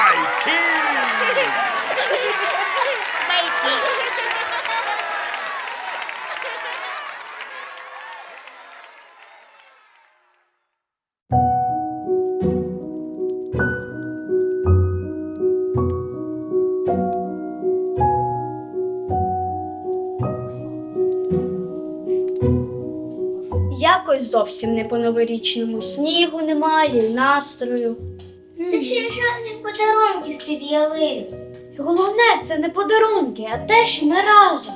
Пайки! Байки. Якось зовсім не по новорічному снігу немає, і настрою. Та ще жодних подарунків під ялинку. Головне, це не подарунки, а те, що ми разом.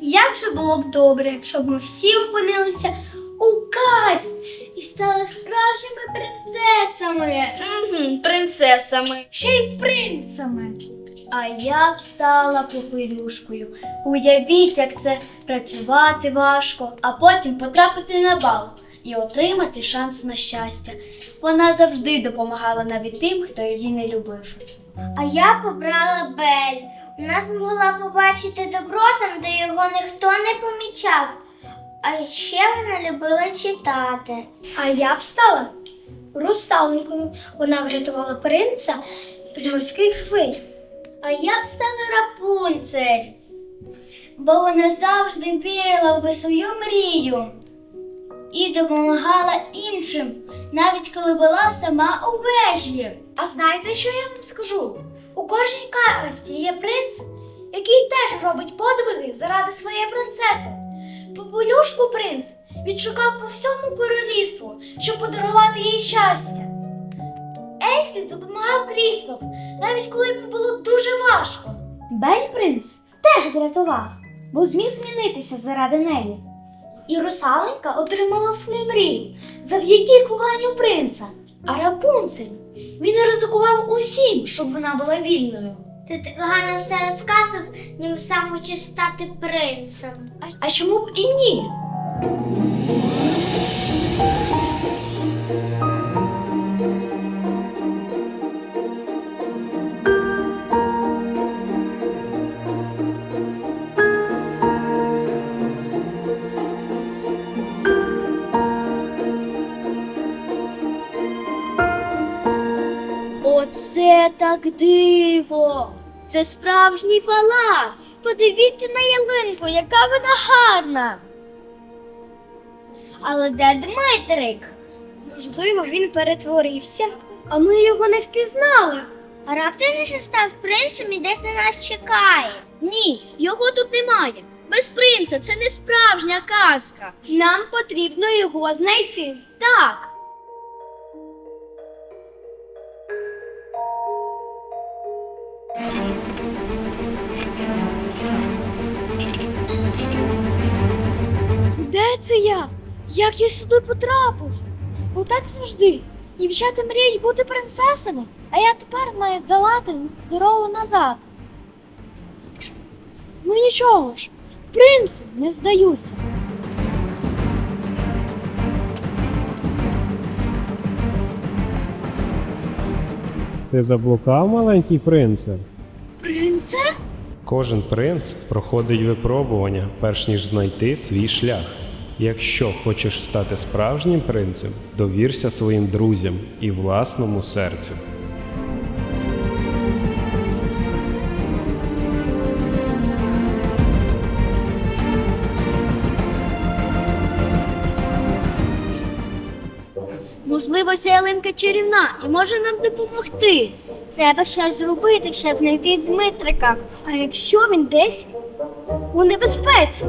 Як же було б добре, якщо б ми всі опинилися у казці і стали справжніми принцесами. Угу, принцесами. Ще й принцами. А я б стала попелюшкою. Уявіть, як це працювати важко, а потім потрапити на бал і отримати шанс на щастя. Вона завжди допомагала навіть тим, хто її не любив. А я побрала Бель. Вона змогла побачити добро там, де його ніхто не помічав. А ще вона любила читати. А я б стала русалонькою. Вона врятувала принца з морських хвиль. А я б стала Рапунцель, бо вона завжди вірила в свою мрію і допомагала іншим, навіть коли була сама у вежі. А знаєте, що я вам скажу? У кожній казці є принц, який теж робить подвиги заради своєї принцеси. Попелюшку принц відшукав по всьому королівству, щоб подарувати їй щастя. Ельсі допомагав Крістоф, навіть коли йому було дуже важко. Бель принц теж врятував, бо зміг змінитися заради неї. І русаленька отримала свою мрію завдяки коханню принца. А Рапунцель він ризикував усім, щоб вона була вільною. Ти так гарно все розказав, ніби сам хочу стати принцем. А, а чому б і ні? Так диво! Це справжній палац. Подивіться на ялинку, яка вона гарна. Але де Дмитрик? Можливо, він перетворився, а ми його не впізнали. А раптом він що став принцем і десь на нас чекає. Ні, його тут немає. Без принца це не справжня казка. Нам потрібно його знайти. Так. Це я? Як я сюди потрапив? Ну так завжди. Дівчата мріють бути принцесами, а я тепер маю долати дорогу назад. Ну нічого ж, принци не здаються. Ти заблукав, маленький принце? Принце? Кожен принц проходить випробування, перш ніж знайти свій шлях. Якщо хочеш стати справжнім принцем, довірся своїм друзям і власному серцю. Можливо, ця чарівна і може нам допомогти. Треба щось зробити, щоб знайти Дмитрика. А якщо він десь у небезпеці?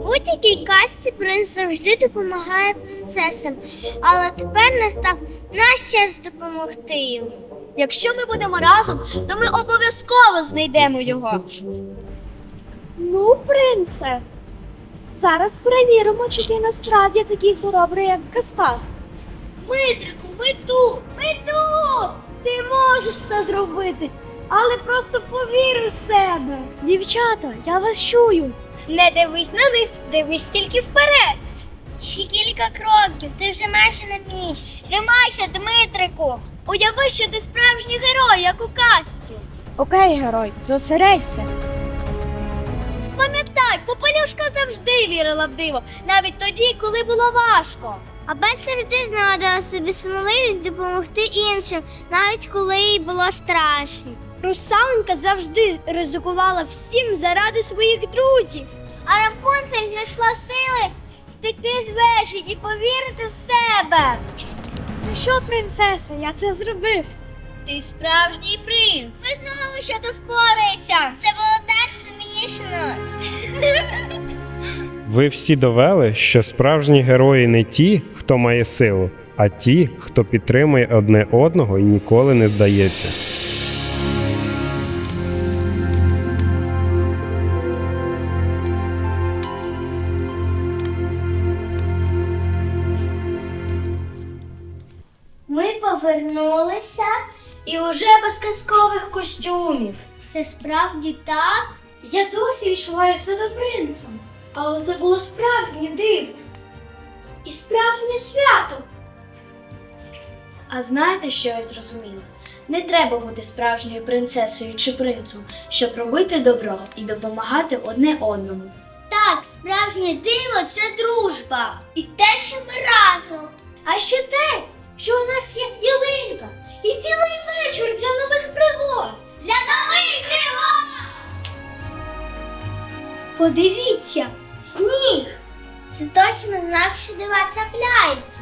У будь-якій казці принц завжди допомагає принцесам, але тепер настав наш час допомогти йому. Якщо ми будемо разом, то ми обов'язково знайдемо його. Ну, принце, зараз перевіримо, чи ти насправді такий хоробрий, як в казках. Дмитрику, ми тут! Ми тут! Ти можеш це зробити, але просто повір у себе. Дівчата, я вас чую. Не дивись на них, дивись тільки вперед. Ще кілька кроків, ти вже майже на місці. Тримайся, Дмитрику. Уяви, що ти справжній герой, як у казці. Окей, герой, зосередься. Пам'ятай, Попелюшка завжди вірила в диво, навіть тоді, коли було важко. А завжди знаходила собі сміливість допомогти іншим, навіть коли їй було страшно. Русалонька завжди ризикувала всім заради своїх друзів. А Рапунцель знайшла сили втекти з вежі і повірити в себе. Ну що, принцеса, я це зробив. Ти справжній принц. Ми знову що ти впораєшся. Це було так смішно. Ви всі довели, що справжні герої не ті, хто має силу, а ті, хто підтримує одне одного і ніколи не здається. Повернулися. І уже без казкових костюмів. Це справді так? Я досі відчуваю себе принцем. Але це було справжнє диво. І справжнє свято. А знаєте, що я зрозуміла? Не треба бути справжньою принцесою чи принцем, щоб робити добро і допомагати одне одному. Так, справжнє диво це дружба. І те, що ми разом. А ще те, що у нас є ялинка і цілий вечір для нових пригод. Для нових пригод! Подивіться, сніг. Це точно знак, що дива трапляються.